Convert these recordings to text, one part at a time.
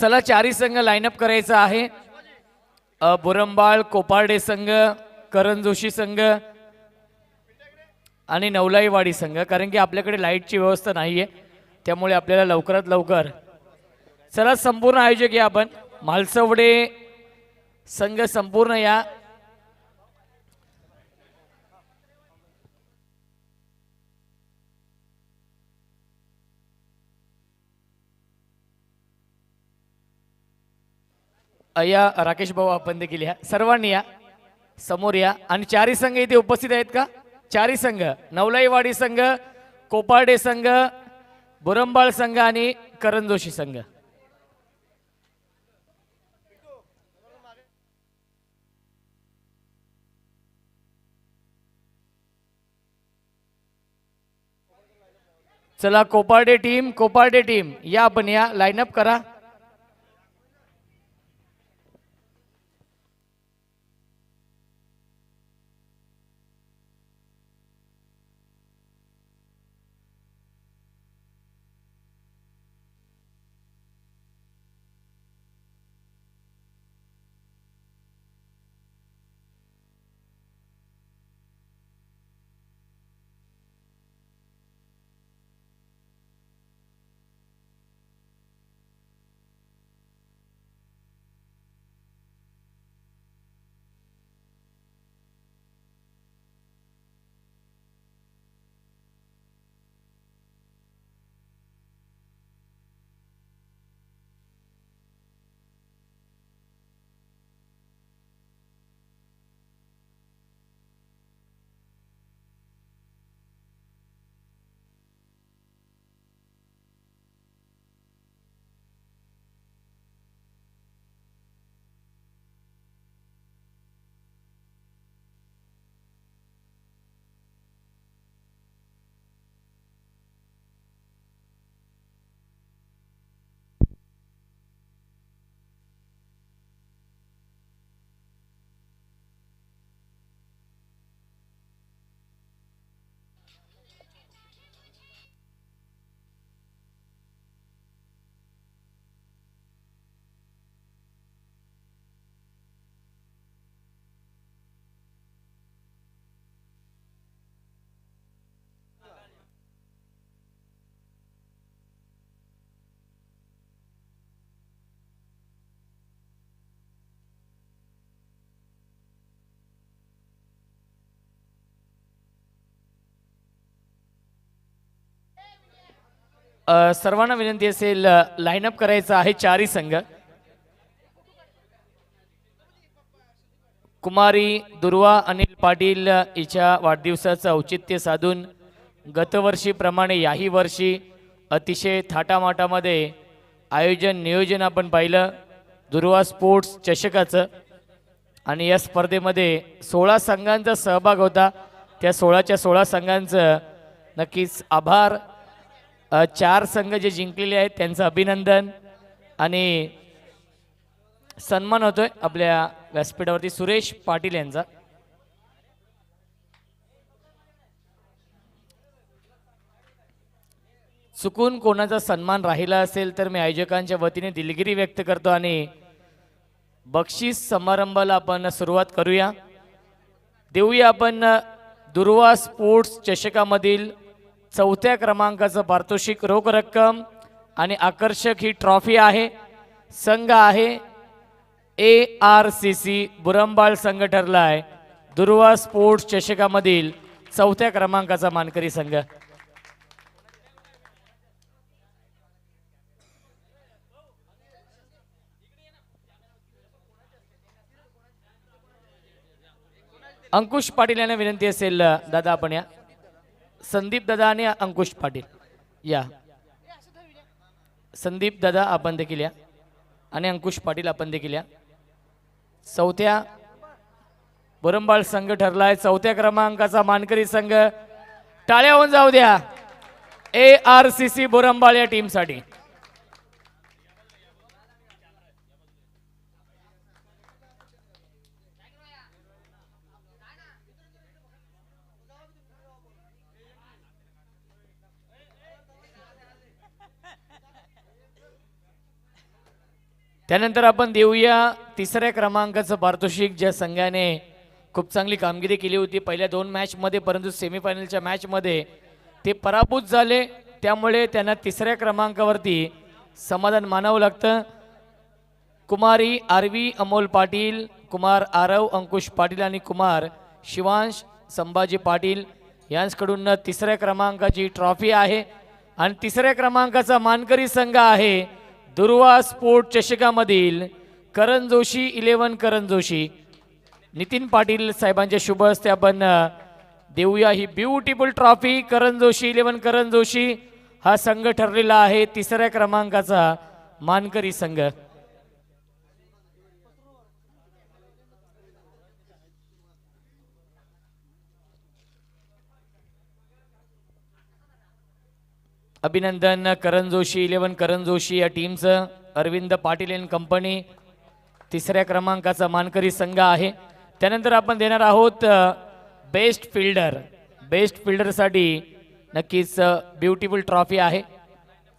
चला चारी संघ लाईनअप करायचा आहे. बुरंबाळ कोपार्डे संघ करण जोशी संघ आणि नवलाईवाडी संघ कारण की आपल्याकडे लाईटची व्यवस्था नाही आहे त्यामुळे आपल्याला लवकरात लवकर चला संपूर्ण आयोजक या आपण. म्हालसवडे संघ संपूर्ण या. या राकेश भाऊ आपण देखील या. सर्वांनी या. समोर या. आणि चारी संघ इथे उपस्थित आहेत का? चारी संघ. नवलाईवाडी संघ कोपार्डे संघ बुरंबाळ संघ आणि करण जोशी संघ. चला कोपार्डे टीम कोपार्डे टीम या आपण या. लाईनअप करा. सर्वांना विनंती असेल लाईनअप करायचं आहे चारही संघ. कुमारी दुर्वा अनिल पाटील हिच्या वाढदिवसाचं औचित्य साधून गतवर्षीप्रमाणे याही वर्षी अतिशय थाटामाटामध्ये आयोजन नियोजन आपण पाहिलं. दुर्वा स्पोर्ट्स चषकाचं आणि या स्पर्धेमध्ये सोळा संघांचा सहभाग होता. त्या सोळाच्या सोळा संघांचं नक्कीच आभार. चार संघ जे जिंकलेले आहेत त्यांचं अभिनंदन आणि सन्मान होतोय आपल्या व्यासपीठावरती सुरेश पाटील यांचा. चुकून कोणाचा सन्मान राहिला असेल तर मी आयोजकांच्या वतीने दिलगिरी व्यक्त करतो आणि बक्षीस समारंभाला आपण सुरुवात करूया. देऊया आपण दुर्वा स्पोर्ट्स चषकामधील चौथ्या क्रमांकाचं पारितोषिक रोख रक्कम आणि आकर्षक ही ट्रॉफी आहे. संघ आहे. A R C C Burambal संघ ठरला आहे दुर्वा स्पोर्ट्स चषकामधील चौथ्या क्रमांकाचा मानकरी संघ. अंकुश पाटील यांना विनंती असेल दादा आपण या. संदीप दादा आणि अंकुश पाटील. या. संदीप दादा आपण देखील या. आणि अंकुश पाटील आपण देखील या. चौथ्या बोरंबाळ संघ ठरलाय. चौथ्या क्रमांकाचा मानकरी संघ टाळ्या होऊन जाऊ द्या. A R C C Borambal या टीमसाठी त्यानंतर आपण देऊया तिसऱ्या क्रमांकाचं पारितोषिक ज्या संघाने खूप चांगली कामगिरी केली होती. पहिल्या दोन मॅचमध्ये परंतु सेमीफायनलच्या मॅचमध्ये ते पराभूत झाले. त्यामुळे त्यांना तिसऱ्या क्रमांकावरती समाधान मानावं लागतं. कुमारी आरवी अमोल पाटील कुमार आरव अंकुश पाटील आणि कुमार शिवांश संभाजी पाटील यांच्याकडून तिसऱ्या क्रमांकाची ट्रॉफी आहे. आणि तिसऱ्या क्रमांकाचा मानकरी संघ आहे दुर्वा स्पोर्ट चषकामधील करण जोशी इलेवन करण जोशी. नितीन पाटील साहेबांच्या शुभ हस्ते आपण देऊया ही beautiful trophy. Karan Joshi eleven Karan Joshi हा संघ ठरलेला आहे. तिसऱ्या क्रमांकाचा मानकरी संघ. अभिनंदन करण जोशी इलेवन करण जोशी या टीमचं अरविंद पाटील एन कंपनी तिसऱ्या क्रमांकाचा मानकरी संघ आहे. त्यानंतर आपण देणार आहोत बेस्ट फिल्डर. बेस्ट फिल्डरसाठी नक्कीच ब्युटिफुल ट्रॉफी आहे.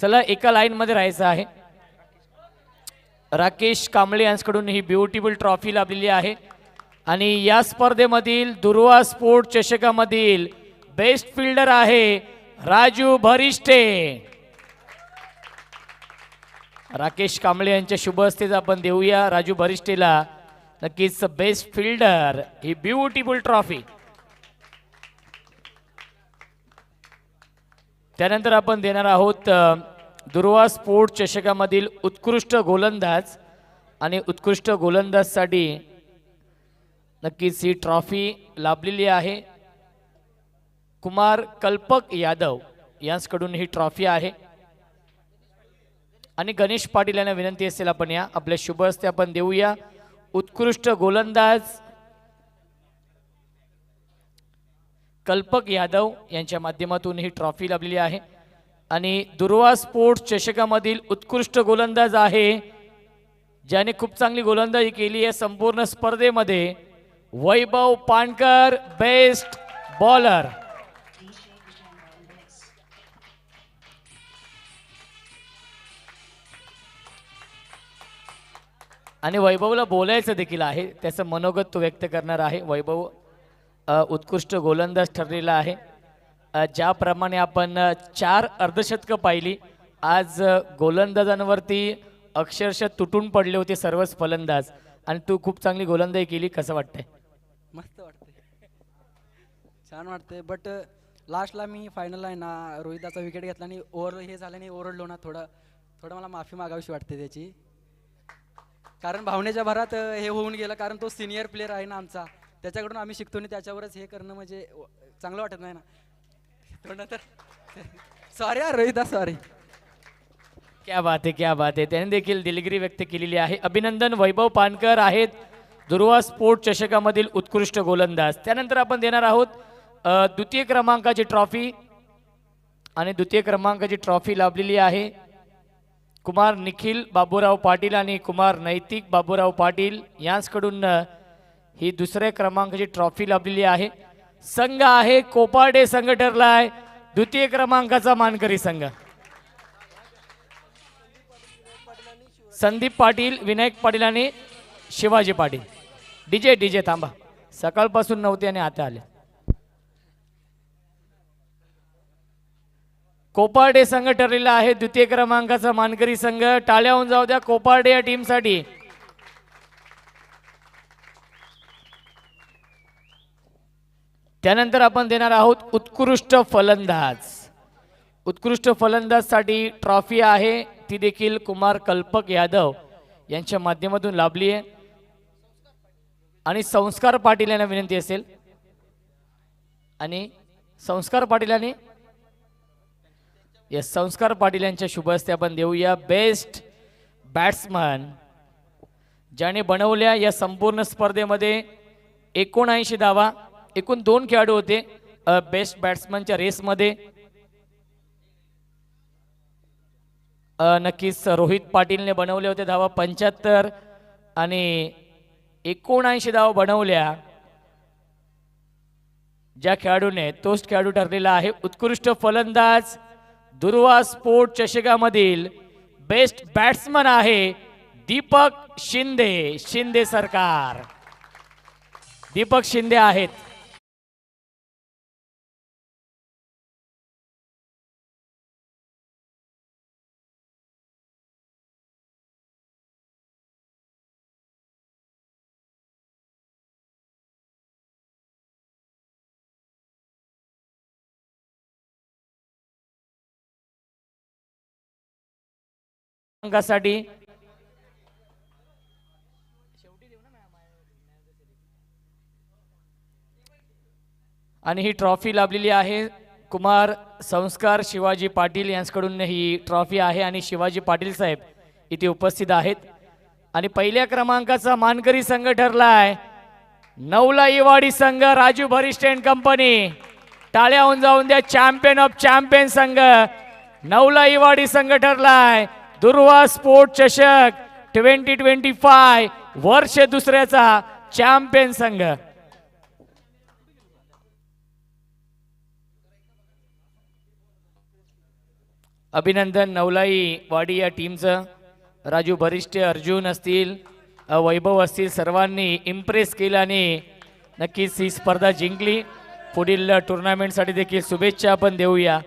चला एका लाईनमध्ये राहायचं आहे. राकेश कांबळे यांच्याकडून ही ब्युटिफुल ट्रॉफी लाभलेली आहे. आणि या स्पर्धेमधील दुर्वा स्पोर्ट चषकामधील बेस्ट फिल्डर आहे राजू भरिष्ठे. राकेश कांबळे यांच्या शुभ हस्तेच आपण देऊया राजू भरिष्ठेला. नक्कीच बेस्ट फिल्डर ही ब्युटिफुल ट्रॉफी त्यानंतर आपण देणार आहोत दुर्वा स्पोर्ट चषकामधील उत्कृष्ट गोलंदाज. आणि उत्कृष्ट गोलंदाजसाठी नक्कीच ही ट्रॉफी लाभलेली आहे. कुमार कल्पक यादव यांच्याकडून ही ट्रॉफी आहे. आणि गणेश पाटील यांना विनंती असेल आपण या आपल्या शुभ हस्ते आपण देऊया. उत्कृष्ट गोलंदाज कल्पक यादव यांच्या माध्यमातून ही ट्रॉफी लाभलेली आहे. आणि दुर्वा स्पोर्ट्स चषकामधील उत्कृष्ट गोलंदाज आहे ज्याने खूप चांगली गोलंदाजी केली आहे संपूर्ण स्पर्धेमध्ये. वैभव पाणकर बेस्ट बॉलर आणि वैभवला बोलायचं देखील आहे. त्याचं मनोगत तो व्यक्त करणार आहे. वैभव उत्कृष्ट गोलंदाज ठरलेला आहे. ज्याप्रमाणे आपण चार अर्धशतकं पाहिली आज गोलंदाजांवरती अक्षरशः तुटून पडले होते सर्वच फलंदाज. आणि तू खूप चांगली गोलंदाजी केली कसं वाटतंय? मस्त वाटतंय. छान वाटतंय. बट लास्टला मी फायनल आहे ना रोहिताचा विकेट घेतला आणि ओव्हर हे झाल्याने ओरडलो ना थोडं थोडं मला माफी मागावीशी वाटते त्याची. कारण भावनेच्या भरात हे होऊन गेलं. कारण तो सिनियर प्लेअर आहे ना आमचा. त्याच्याकडून आम्ही शिकतो आणि त्याच्यावरच हे करणं म्हणजे चांगलं वाटत नाही ना. तर सॉरी हा रोहिता सॉरी क्या बात आहे क्या बात आहे त्याने देखील दिलगिरी व्यक्त केलेली आहे. अभिनंदन वैभव पानकर आहेत. दुर्वा स्पोर्ट चषकामधील उत्कृष्ट गोलंदाज. त्यानंतर आपण देणार आहोत द्वितीय क्रमांकाची ट्रॉफी. आणि द्वितीय क्रमांकाची ट्रॉफी लाभलेली आहे. कुमार निखिल बाबूराव पाटील आणि कुमार नैतिक बाबूराव पाटील यांचकडून ही दुसऱ्या क्रमांकाची ट्रॉफी लाभलेली आहे. संघ आहे कोपाडे संघ ठरला आहे द्वितीय क्रमांकाचा मानकरी संघ. संदीप पाटील विनायक पाटील आणि शिवाजी पाटील. डीजे डीजे थांबा. सकाळपासून नव्हते आणि आता आले. कोपार्डे संघ ठरलेला आहे. द्वितीय क्रमांकाचा मानकरी संघ. टाळ्या होऊन जाऊ द्या कोपार्डे या टीमसाठी. त्यानंतर आपण देणार आहोत उत्कृष्ट फलंदाज. उत्कृष्ट फलंदाजसाठी ट्रॉफी आहे. ती देखील कुमार कल्पक यादव यांच्या माध्यमातून लाभली आहे. आणि संस्कार पाटील यांना विनंती असेल. आणि संस्कार पाटील यांनी येस संस्कार पाटील यांच्या शुभ हस्ते आपण देऊया. बेस्ट बॅट्समन ज्याने बनवल्या या संपूर्ण स्पर्धेमध्ये एकोणऐंशी धावा एकूण दोन खेळाडू होते. बेस्ट बॅट्समनच्या रेसमध्ये नक्कीच रोहित पाटीलने बनवले होते धावा पंच्याहत्तर आणि एकोणऐंशी धावा बनवल्या. ज्या खेळाडूने तोच खेळाडू ठरलेला आहे. उत्कृष्ट फलंदाज दुर्वा स्पोर्ट चषकामधील बेस्ट बॅट्समन आहे दीपक शिंदे शिंदे सरकार. दीपक शिंदे आहेत. अंकासाठी आणि ही ट्रॉफी लाभलेली आहे कुमार संस्कार शिवाजी पाटील यांच्याकडून ही ट्रॉफी आहे आणि शिवाजी पाटील साहेब इथे उपस्थित आहेत. आणि पहिल्या क्रमांकाचा मानकरी संघ ठरलाय नवला इवाडी संघ राजू भरिष्ठ अँड कंपनी. टाळ्या होऊन जाऊन द्या चॅम्पियन ऑफ चॅम्पियन संघ. नवला इवाडी संघ ठरलाय. दुर्वा स्पोर्ट चषक ट्वेंटी ट्वेंटी फाय वर्ष दुसऱ्याचा चॅम्पियन संघ. अभिनंदन नवलाई वाडी या टीमचं. राजू भरिष्ठ अर्जुन असतील वैभव असतील सर्वांनी इम्प्रेस केलं आणि नक्कीच ही स्पर्धा जिंकली. पुढील टुर्नामेंटसाठी देखील शुभेच्छा आपण देऊया.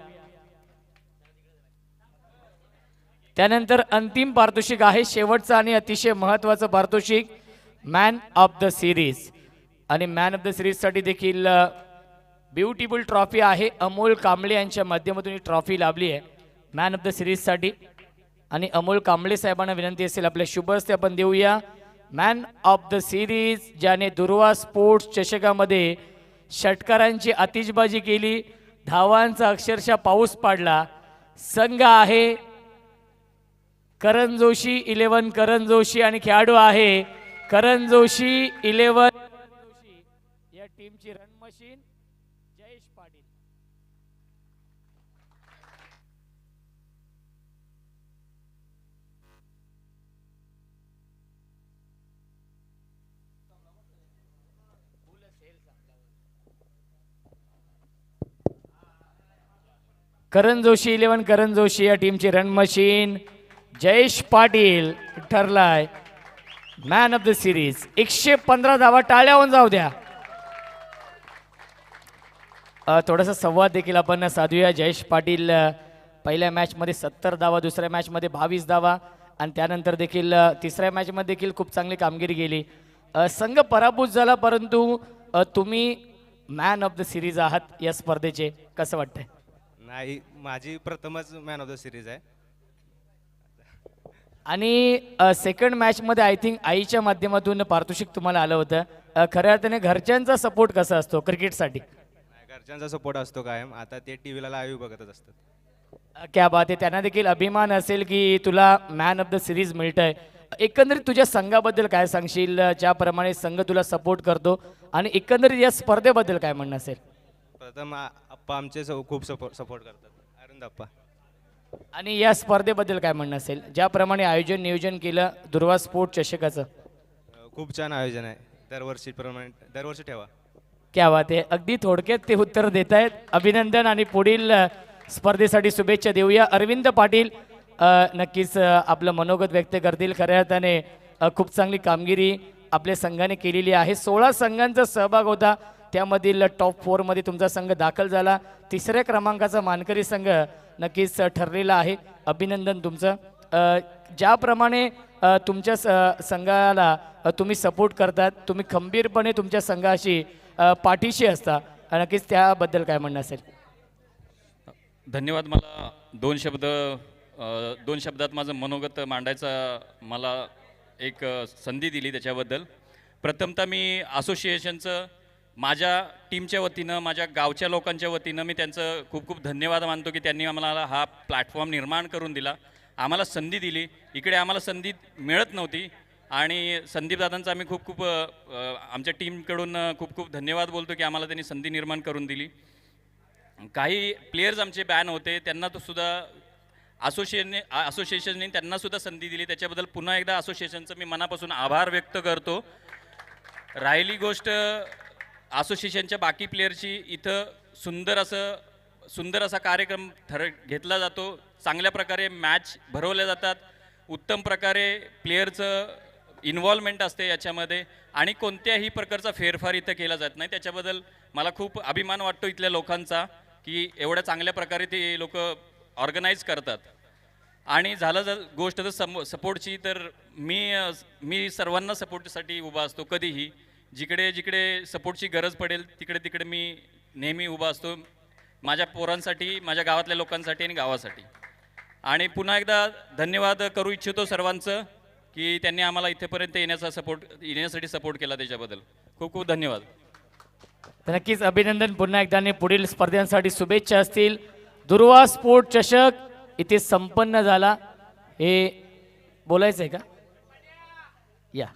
त्यानंतर अंतिम पारितोषिक आहे. शेवटचं आणि अतिशय महत्त्वाचं पारितोषिक मॅन ऑफ द सिरीज आणि मॅन ऑफ द सिरीजसाठी देखील ब्युटिफुल ट्रॉफी आहे. अमोल कांबळे यांच्या माध्यमातून ही ट्रॉफी लाभली आहे. मॅन ऑफ द सिरीजसाठी आणि अमोल कांबळे साहेबांना विनंती असेल आपल्या शुभ हस्ते आपण देऊया. मॅन ऑफ द सिरीज ज्याने दुर्वा स्पोर्ट्स चषकामध्ये षटकारांची आतिषबाजी केली धावांचा अक्षरशः पाऊस पाडला. संघ आहे करण जोशी इलेवन करण जोशी आणि खेळाडू आहे. करण जोशी इलेवन जोशी. या टीमची run machine Jayesh Patil. Karan Joshi eleven Karan Joshi या टीमची रन मशीन जयेश पाटील ठरलाय. मॅन ऑफ द सिरीज एकशे पंधरा धावा टाळ्याहून जाऊ द्या. थोडासा संवाद देखील आपण साधूया. जयेश पाटील पहिल्या मॅचमध्ये सत्तर धावा दुसऱ्या मॅचमध्ये बावीस धावा आणि त्यानंतर देखील तिसऱ्या मॅचमध्ये देखील खूप चांगली कामगिरी केली. संघ पराभूत झाला परंतु तुम्ही मॅन ऑफ द सिरीज आहात या स्पर्धेचे. कसं वाटतंय? नाही माझी प्रथमच मॅन ऑफ द सिरीज आहे. आणि सेकंड मॅचमध्ये आय थिंक आईच्या माध्यमातून पारितोषिक तुम्हाला आलं होतं. खऱ्या अर्थाने घरच्यांचा सपोर्ट कसा असतो क्रिकेटसाठी? घरच्यांचा सपोर्ट असतो कायम. आता ते टी व्हीला लाईव्ह बघतच असतात. क्या बात आहे. त्यांना देखील अभिमान असेल की तुला मॅन ऑफ द सिरीज मिळतंय. एकंदरीत तुझ्या संघाबद्दल काय सांगशील? ज्याप्रमाणे संघ तुला सपोर्ट करतो. आणि एकंदरीत या स्पर्धेबद्दल काय म्हणणं असेल? प्रथम आ- अप्पा आमचे स- खूप सपोर्ट सपोर्ट करतात. अरुण अप्पा आणि या स्पर्धेबद्दल काय म्हणणं असेल? ज्याप्रमाणे आयोजन नियोजन केलं दुर्वा स्पोर्ट चषकाचं. खूप छान आयोजन आहे. दरवर्षीप्रमाणे दरवर्षी ठेवा. क्या बात आहे अगदी थोडक्यात ते उत्तर देत आहेत अभिनंदन आणि पुढील अ, स्पर्धेसाठी शुभेच्छा देऊया. अरविंद पाटील अ, नक्कीच अ, आपलं मनोगत व्यक्त करतील खऱ्या अर्थाने. अ, खूप चांगली कामगिरी आपल्या संघाने केलेली आहे. सोळा संघांचा सहभाग होता. त्यामधील टॉप फोरमध्ये तुमचा संघ दाखल झाला. तिसऱ्या क्रमांकाचा मानकरी संघ नक्कीच ठरलेला आहे. अभिनंदन तुमचं. ज्याप्रमाणे तुमच्या स- संघाला तुम्ही सपोर्ट करतात तुम्ही खंबीरपणे तुमच्या संघाशी पाठीशी असता. नक्कीच त्याबद्दल काय म्हणणं असेल? धन्यवाद. मला दोन शब्द दोन शब्दात माझं मनोगत मांडायचा मला एक संधी दिली त्याच्याबद्दल. प्रथमतः मी असोसिएशनचं माझ्या टीमच्या वतीनं माझ्या गावच्या लोकांच्या वतीनं मी त्यांचं खूप खूप धन्यवाद मानतो की त्यांनी आम्हाला हा प्लॅटफॉर्म निर्माण करून दिला. आम्हाला संधी दिली. इकडे आम्हाला संधी मिळत नव्हती आणि संदीप दादांचा आम्ही खूप खूप आमच्या टीमकडून खूप खूप धन्यवाद बोलतो की आम्हाला त्यांनी संधी निर्माण करून दिली. काही प्लेयर्स आमचे बॅन होते. त्यांना तो सुद्धा असोसिएशनने असोसिएशनने त्यांनासुद्धा संधी दिली. त्याच्याबद्दल पुन्हा एकदा असोसिएशनचं मी मनापासून आभार व्यक्त करतो. राहिली गोष्ट असोसिएशनच्या बाकी प्लेयरची इथं सुंदर असं सुंदर असा कार्यक्रम ठर घेतला जातो. चांगल्या प्रकारे मॅच भरवल्या जातात. उत्तम प्रकारे प्लेयरचं इन्व्हॉल्वमेंट असते याच्यामध्ये आणि कोणत्याही प्रकारचा फेरफार इथं केला जात नाही. त्याच्याबद्दल मला खूप अभिमान वाटतो इथल्या लोकांचा की एवढ्या चांगल्या प्रकारे ते लोक ऑर्गनाईज करतात. आणि झालं जर गोष्ट जर सम सपोर्टची तर मी मी सर्वांना सपोर्टसाठी उभा असतो कधीही. जिकडे जिकडे सपोर्टची गरज पडेल तिकडे तिकडे मी नेहमी उभा असतो. माझ्या पोरांसाठी माझ्या गावातल्या लोकांसाठी आणि गावासाठी. आणि पुन्हा एकदा धन्यवाद करू इच्छितो सर्वांचं की त्यांनी आम्हाला इथेपर्यंत येण्याचा सपोर्ट येण्यासाठी सपोर्ट केला त्याच्याबद्दल. खूप खूप धन्यवाद. तर नक्कीच अभिनंदन पुन्हा एकदा आणि पुढील स्पर्धांसाठी शुभेच्छा असतील. दुर्वा स्पोर्ट चषक इथे संपन्न झाला. हे बोलायचं आहे का? या.